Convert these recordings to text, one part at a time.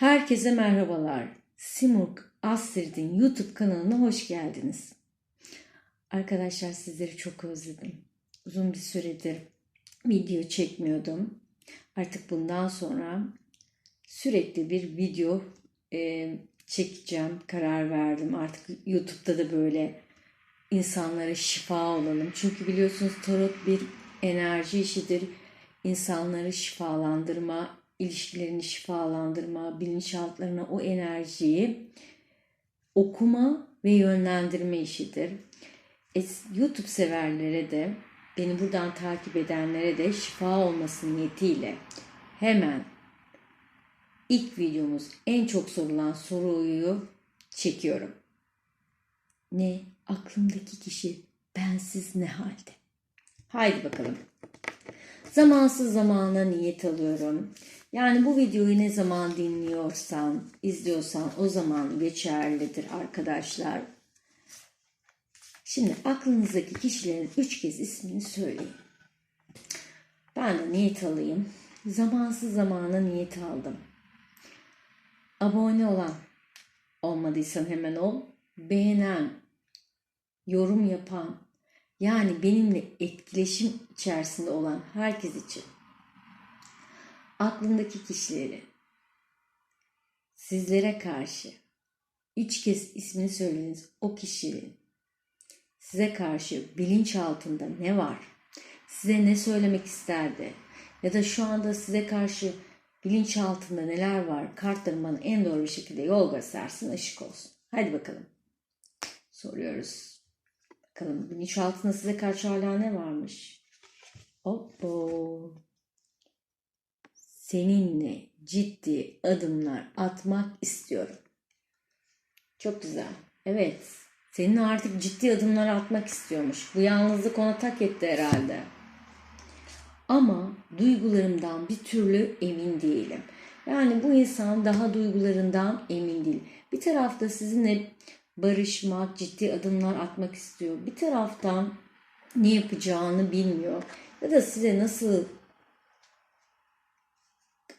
Herkese merhabalar. Simurg Astird'in YouTube kanalına hoş geldiniz. Arkadaşlar sizleri çok özledim. Uzun bir süredir video çekmiyordum. Artık bundan sonra sürekli bir video e, çekeceğim. Karar verdim. Artık YouTube'da da böyle insanlara şifa olalım. Çünkü biliyorsunuz tarot bir enerji işidir. İnsanları şifalandırma, ilişkilerini şifalandırma, bilinçaltlarına o enerjiyi okuma ve yönlendirme işidir. Es- YouTube severlere de, beni buradan takip edenlere de şifa olması niyetiyle hemen ilk videomuz en çok sorulan soruyu çekiyorum. Ne? Aklımdaki kişi bensiz ne halde? Haydi bakalım. Zamansız zamana niyet alıyorum. Yani bu videoyu ne zaman dinliyorsan, izliyorsan o zaman geçerlidir arkadaşlar. Şimdi aklınızdaki kişilerin üç kez ismini söyleyin. Ben de niyet alayım. Zamansız zamana niyet aldım. Abone olan, olmadıysan hemen ol. Beğenen, yorum yapan, yani benimle etkileşim içerisinde olan herkes için aklımdaki kişileri sizlere karşı üç kez ismini söylediğiniz o kişinin size karşı bilinç altında ne var? Size ne söylemek isterdi? Ya da şu anda size karşı bilinç altında neler var? Kartların bana en doğru bir şekilde yol göstersin, ışık olsun. Hadi bakalım. Soruyoruz. Bakalım bilinçaltında size karşı hala ne varmış? Oppo. Seninle ciddi adımlar atmak istiyorum. Çok güzel. Evet. Seninle artık ciddi adımlar atmak istiyormuş. Bu yalnızlık ona tak etti herhalde. Ama duygularımdan bir türlü emin değilim. Yani bu insan daha duygularından emin değil. Bir tarafta sizinle barışmak, ciddi adımlar atmak istiyor. Bir taraftan ne yapacağını bilmiyor. Ya da size nasıl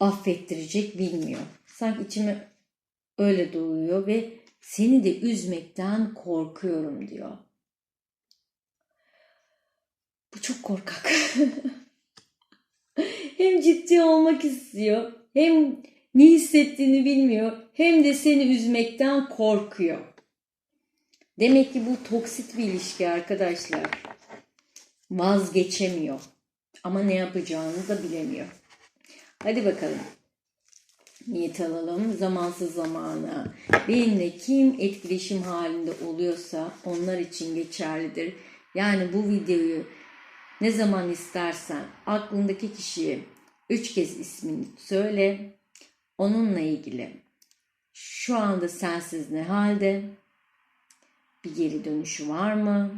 affettirecek bilmiyor. Sanki içime öyle doğuyor ve seni de üzmekten korkuyorum diyor. Bu çok korkak. hem ciddi olmak istiyor, hem ne hissettiğini bilmiyor, hem de seni üzmekten korkuyor. Demek ki bu toksit bir ilişki arkadaşlar. Vazgeçemiyor. Ama ne yapacağını da bilemiyor. Hadi bakalım. Niyet alalım. Zamansız zamana. Benimle kim etkileşim halinde oluyorsa onlar için geçerlidir. Yani bu videoyu ne zaman istersen aklındaki kişiye üç kez ismini söyle. Onunla ilgili şu anda sensiz ne halde? Bir geri dönüşü var mı?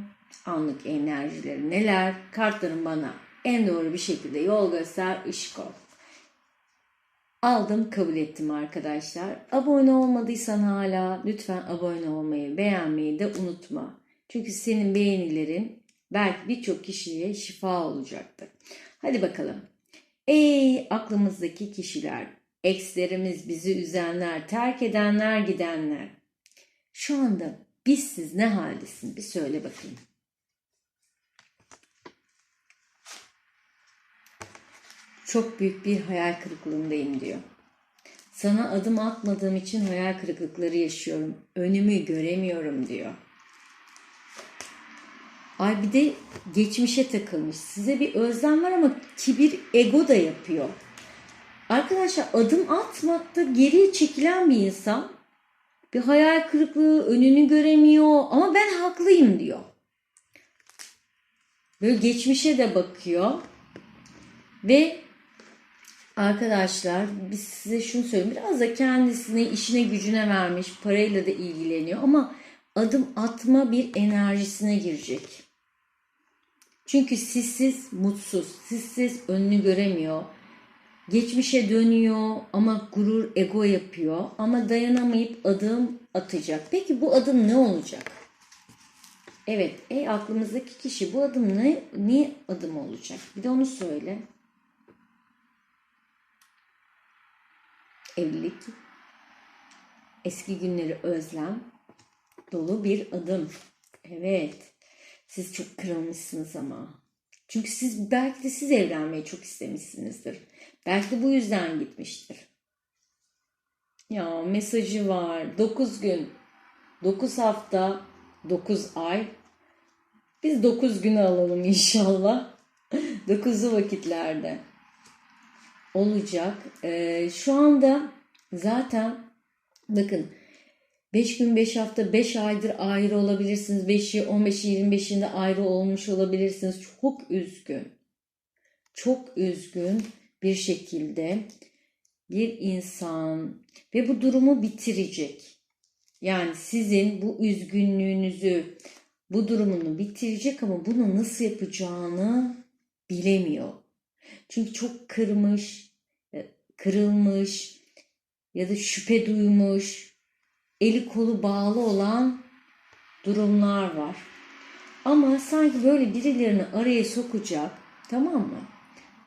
Anlık enerjileri neler? Kartların bana en doğru bir şekilde yol göster, ışık ol. Aldım, kabul ettim arkadaşlar. Abone olmadıysan hala lütfen abone olmayı, beğenmeyi de unutma. Çünkü senin beğenilerin belki birçok kişiye şifa olacaktır. Hadi bakalım. Ey aklımızdaki kişiler, ekslerimiz, bizi üzenler, terk edenler, gidenler. Şu anda biz siz ne haldesin? Bir söyle bakayım. Çok büyük bir hayal kırıklığındayım diyor. Sana adım atmadığım için hayal kırıklıkları yaşıyorum. Önümü göremiyorum diyor. Ay bir de geçmişe takılmış. Size bir özlem var ama kibir, ego da yapıyor. Arkadaşlar adım atmakta geriye çekilen bir insan bir hayal kırıklığı, önünü göremiyor ama ben haklıyım diyor. Böyle geçmişe de bakıyor ve Arkadaşlar biz size şunu söyleyeyim. Biraz da kendisini işine gücüne vermiş, parayla da ilgileniyor ama adım atma bir enerjisine girecek. Çünkü sizsiz mutsuz, sizsiz önünü göremiyor. Geçmişe dönüyor ama gurur, ego yapıyor ama dayanamayıp adım atacak. Peki bu adım ne olacak? Evet, ey aklımızdaki kişi bu adım ne, ne adım olacak? Bir de onu söyle. Evlilik, Eski günleri özlem dolu bir adım. Evet. Siz çok kırılmışsınız ama. Çünkü siz belki de siz evlenmeyi çok istemişsinizdir. Belki de bu yüzden gitmiştir. Ya mesajı var. 9 gün, 9 hafta, 9 ay. Biz 9 günü alalım inşallah. 9'lu vakitlerde olacak. Ee, şu anda zaten bakın 5 gün 5 hafta 5 aydır ayrı olabilirsiniz. 5'i 15'i 25'inde ayrı olmuş olabilirsiniz. Çok üzgün. Çok üzgün bir şekilde bir insan ve bu durumu bitirecek. Yani sizin bu üzgünlüğünüzü, bu durumunu bitirecek ama bunu nasıl yapacağını bilemiyor. Çünkü çok kırmış, e, kırılmış ya da şüphe duymuş, eli kolu bağlı olan durumlar var. Ama sanki böyle birilerini araya sokacak, tamam mı?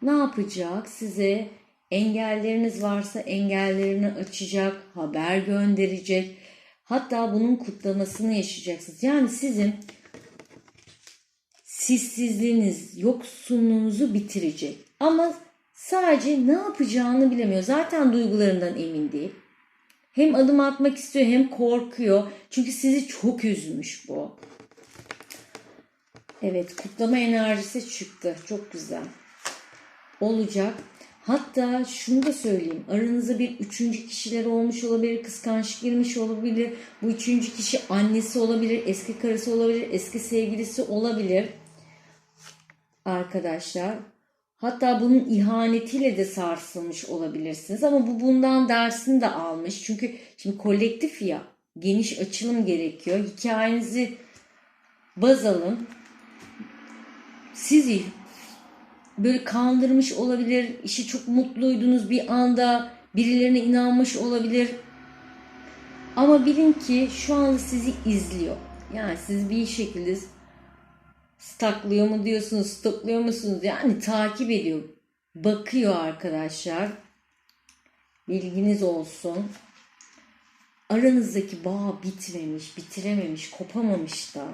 Ne yapacak? Size engelleriniz varsa engellerini açacak, haber gönderecek. Hatta bunun kutlamasını yaşayacaksınız. Yani sizin sessizliğiniz, yoksunluğunuzu bitirecek. Ama sadece ne yapacağını bilemiyor. Zaten duygularından emin değil. Hem adım atmak istiyor hem korkuyor. Çünkü sizi çok üzmüş bu. Evet kutlama enerjisi çıktı. Çok güzel. Olacak. Hatta şunu da söyleyeyim. Aranızda bir üçüncü kişiler olmuş olabilir. Kıskançlık girmiş olabilir. Bu üçüncü kişi annesi olabilir. Eski karısı olabilir. Eski sevgilisi olabilir. Arkadaşlar. Hatta bunun ihanetiyle de sarsılmış olabilirsiniz. Ama bu bundan dersini de almış. Çünkü şimdi kolektif ya. Geniş açılım gerekiyor. Hikayenizi baz alın. Sizi böyle kandırmış olabilir. İşi çok mutluydunuz bir anda. Birilerine inanmış olabilir. Ama bilin ki şu anda sizi izliyor. Yani siz bir şekilde staklıyor mu diyorsunuz, stokluyor musunuz? Yani takip ediyor. Bakıyor arkadaşlar. Bilginiz olsun. Aranızdaki bağ bitmemiş, bitirememiş, kopamamış da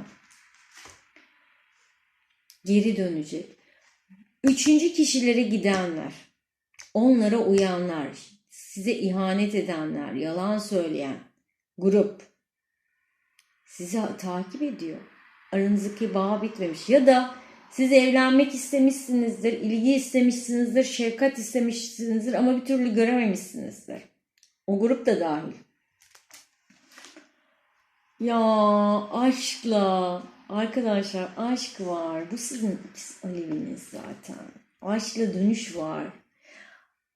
geri dönecek. Üçüncü kişilere gidenler, onlara uyanlar, size ihanet edenler, yalan söyleyen grup sizi takip ediyor. Aranızdaki bağ bitmemiş ya da siz evlenmek istemişsinizdir, ilgi istemişsinizdir, şefkat istemişsinizdir ama bir türlü görememişsinizdir. O grup da dahil. Ya aşkla arkadaşlar aşk var. Bu sizin aleviniz zaten. Aşkla dönüş var.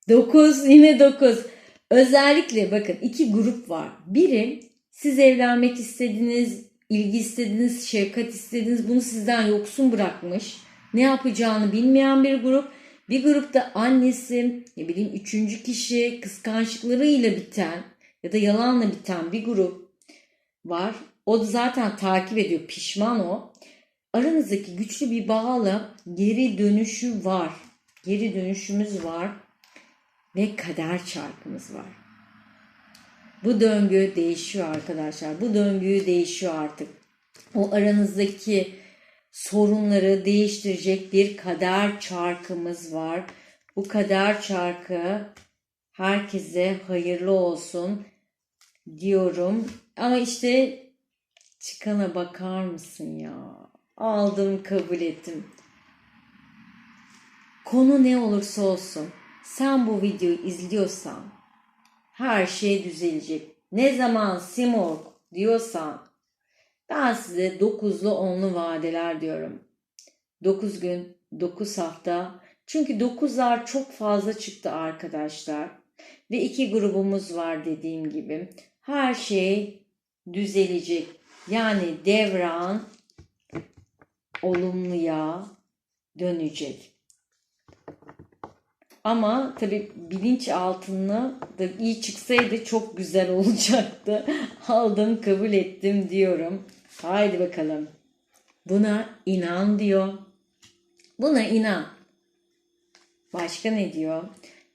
9 yine 9. Özellikle bakın iki grup var. Biri siz evlenmek istediniz, ilgi istediniz, şefkat istediniz. Bunu sizden yoksun bırakmış. Ne yapacağını bilmeyen bir grup. Bir grupta annesi, ne bileyim üçüncü kişi, kıskançlıklarıyla biten ya da yalanla biten bir grup var. O da zaten takip ediyor. Pişman o. Aranızdaki güçlü bir bağla geri dönüşü var. Geri dönüşümüz var. Ve kader çarkımız var. Bu döngü değişiyor arkadaşlar. Bu döngüyü değişiyor artık. O aranızdaki sorunları değiştirecek bir kader çarkımız var. Bu kader çarkı herkese hayırlı olsun diyorum. Ama işte çıkana bakar mısın ya? Aldım kabul ettim. Konu ne olursa olsun sen bu videoyu izliyorsan her şey düzelecek. Ne zaman Simorg diyorsan ben size 9'lu 10'lu vadeler diyorum. 9 gün, 9 hafta. Çünkü 9'lar çok fazla çıktı arkadaşlar. Ve iki grubumuz var dediğim gibi. Her şey düzelecek. Yani devran olumluya dönecek. Ama tabi bilinç altını da iyi çıksaydı çok güzel olacaktı. Aldım kabul ettim diyorum. Haydi bakalım. Buna inan diyor. Buna inan. Başka ne diyor?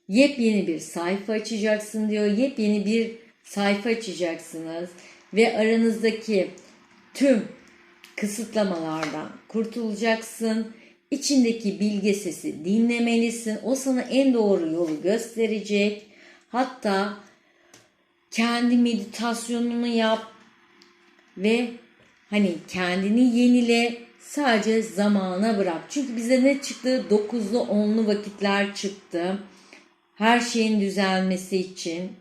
Yepyeni bir sayfa açacaksın diyor. Yepyeni bir sayfa açacaksınız ve aranızdaki tüm kısıtlamalardan kurtulacaksın. İçindeki bilge sesi dinlemelisin. O sana en doğru yolu gösterecek. Hatta kendi meditasyonunu yap ve hani kendini yenile sadece zamana bırak. Çünkü bize ne çıktı? Dokuzlu onlu vakitler çıktı. Her şeyin düzelmesi için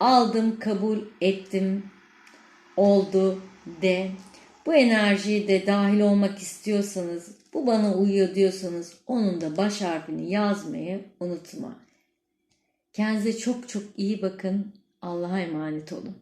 aldım, kabul ettim, oldu de. Bu enerjiye de dahil olmak istiyorsanız, bu bana uyuyor diyorsanız onun da baş harfini yazmayı unutma. Kendinize çok çok iyi bakın. Allah'a emanet olun.